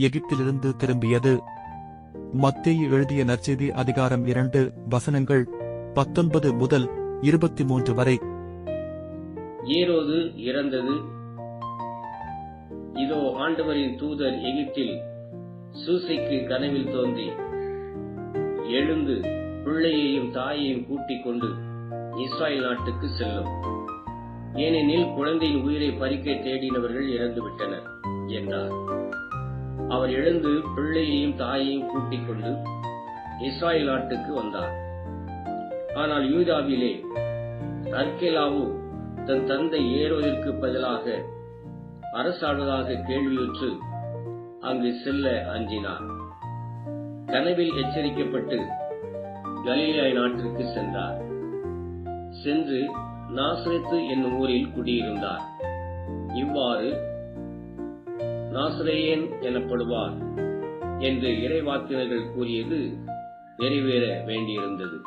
எகிப்திலிருந்து திரும்பியது. மத்திய எழுதிய நற்செய்தி அதிகாரம் இரண்டு வசனங்கள் பத்தொன்பது முதல் இருபத்தி மூன்று வரை. ஏரோது இறந்தது. இதோ ஆண்டவரின் தூதர் எகிப்தில் சூசைக்கு கனவில் தோன்றி எழுந்து பிள்ளையையும் தாயையும் கூட்டிக் கொண்டு இஸ்ராயல் நாட்டுக்கு செல்லும். ஏனெனில் குழந்தையின் உயிரை பறிக்க தேடினவர்கள் இறந்துவிட்டனர் என்றார். அவர் எழுந்து பிள்ளையையும் தாயையும் கூட்டிக் கொண்டு இஸ்ராயல் நாட்டுக்கு வந்தார். ஆனால் யூதாவிலே அர்கேலாவு தன் தந்தை ஏறுவதற்கு பதிலாக அரசாடுவதாக கேள்வியுற்று அங்கு செல்ல அஞ்சினார். கனவில் எச்சரிக்கப்பட்டு கலிலியாய் நாட்டிற்கு சென்றார். சென்று நாசரித்து என்னும் ஊரில் குடியிருந்தார். இவ்வாறு நாசிரியன் எனப்படுவார் என்று இறைவாக்கினர்கள் கூறியது நிறைவேற வேண்டியிருந்தது.